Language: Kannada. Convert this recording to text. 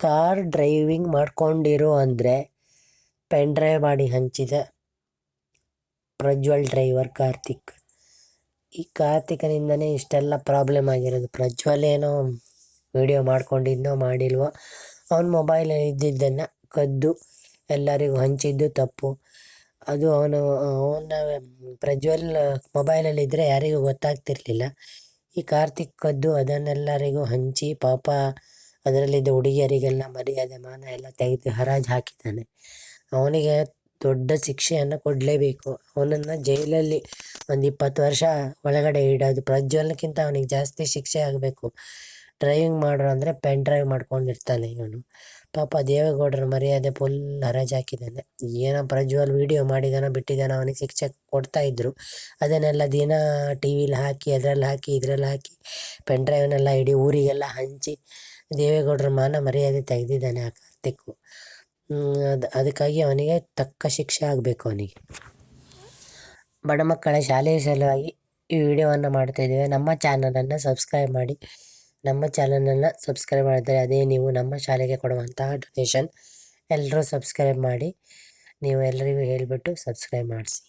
ಕಾರ್ ಡ್ರೈವಿಂಗ್ ಮಾಡ್ಕೊಂಡಿರು ಅಂದರೆ ಪೆನ್ ಡ್ರೈವ್ ಮಾಡಿ ಹಂಚಿದ ಪ್ರಜ್ವಲ್ ಡ್ರೈವರ್ ಕಾರ್ತಿಕ್. ಈ ಕಾರ್ತಿಕನಿಂದನೇ ಇಷ್ಟೆಲ್ಲ ಪ್ರಾಬ್ಲಮ್ ಆಗಿರೋದು. ಪ್ರಜ್ವಲ್ ಏನೋ ವಿಡಿಯೋ ಮಾಡ್ಕೊಂಡಿದ್ನೋ ಮಾಡಿಲ್ವೋ, ಅವನ ಮೊಬೈಲಲ್ಲಿ ಇದ್ದಿದ್ದನ್ನು ಕದ್ದು ಎಲ್ಲರಿಗೂ ಹಂಚಿದ್ದು ತಪ್ಪು. ಅದು ಅವನು, ಅವನ ಪ್ರಜ್ವಲ್ ಮೊಬೈಲಲ್ಲಿದ್ದರೆ ಯಾರಿಗೂ ಗೊತ್ತಾಗ್ತಿರ್ಲಿಲ್ಲ. ಈ ಕಾರ್ತಿಕ್ ಕದ್ದು ಅದನ್ನೆಲ್ಲರಿಗೂ ಹಂಚಿ ಪಾಪ ಅದರಲ್ಲಿದ್ದ ಹುಡುಗಿಯರಿಗೆಲ್ಲ ಮರ್ಯಾದೆ, ಮಾನ ಎಲ್ಲ ತೆಗೆದು ಹರಾಜು ಹಾಕಿದ್ದಾನೆ. ಅವನಿಗೆ ದೊಡ್ಡ ಶಿಕ್ಷೆಯನ್ನು ಕೊಡಲೇಬೇಕು. ಅವನನ್ನು ಜೈಲಲ್ಲಿ ಒಂದು ಇಪ್ಪತ್ತು ವರ್ಷ ಒಳಗಡೆ ಇಡೋದು ಪ್ರಜ್ವಲ್ಕ್ಕಿಂತ ಅವನಿಗೆ ಜಾಸ್ತಿ ಶಿಕ್ಷೆ ಆಗಬೇಕು. ಡ್ರೈವಿಂಗ್ ಮಾಡ್ರು ಅಂದರೆ ಪೆನ್ ಡ್ರೈವ್ ಮಾಡ್ಕೊಂಡಿರ್ತಾನೆ ಇವನು. ಪಾಪ ದೇವೇಗೌಡರ ಮರ್ಯಾದೆ ಫುಲ್ ಹರಾಜು ಹಾಕಿದ್ದಾನೆ. ಏನೋ ಪ್ರಜ್ವಲ್ ವೀಡಿಯೋ ಮಾಡಿದಾನೋ ಬಿಟ್ಟಿದ್ದಾನೋ ಅವನಿಗೆ ಶಿಕ್ಷೆ ಕೊಡ್ತಾ ಇದ್ದರು ಅದನ್ನೆಲ್ಲ ದಿನ ಟಿ ವಿಲಿ ಹಾಕಿ ಅದರಲ್ಲಿ ಹಾಕಿ ಇದರಲ್ಲಿ ಹಾಕಿ ಪೆನ್ ಡ್ರೈವ್ನೆಲ್ಲ ಇಡೀ ಊರಿಗೆಲ್ಲ ಹಂಚಿ ದೇವೇಗೌಡರ ಮಾನ ಮರ್ಯಾದೆ ತೆಗೆದಿದ್ದಾನೆ ಆ ಕಾರ್ತಿಕ್ಕು ಅದು, ಅದಕ್ಕಾಗಿ ಅವನಿಗೆ ತಕ್ಕ ಶಿಕ್ಷೆ ಆಗಬೇಕು ಅವನಿಗೆ. ಬಡ ಮಕ್ಕಳ ಶಾಲೆಯ ಸಲುವಾಗಿ ಈ ವಿಡಿಯೋವನ್ನು ಮಾಡ್ತಾಯಿದ್ದೇವೆ ನಮ್ಮ ಚಾನಲನ್ನು ಸಬ್ಸ್ಕ್ರೈಬ್ ಮಾಡಿ. ನಮ್ಮ ಚಾನಲನ್ನು ಸಬ್ಸ್ಕ್ರೈಬ್ ಮಾಡಿದರೆ ಅದೇ ನೀವು ನಮ್ಮ ಶಾಲೆಗೆ ಕೊಡುವಂತಹ ಡೊನೇಷನ್ ಎಲ್ಲರೂ ಸಬ್ಸ್ಕ್ರೈಬ್ ಮಾಡಿ, ನೀವು ಎಲ್ಲರಿಗೂ ಹೇಳಿಬಿಟ್ಟು ಸಬ್ಸ್ಕ್ರೈಬ್ ಮಾಡಿಸಿ.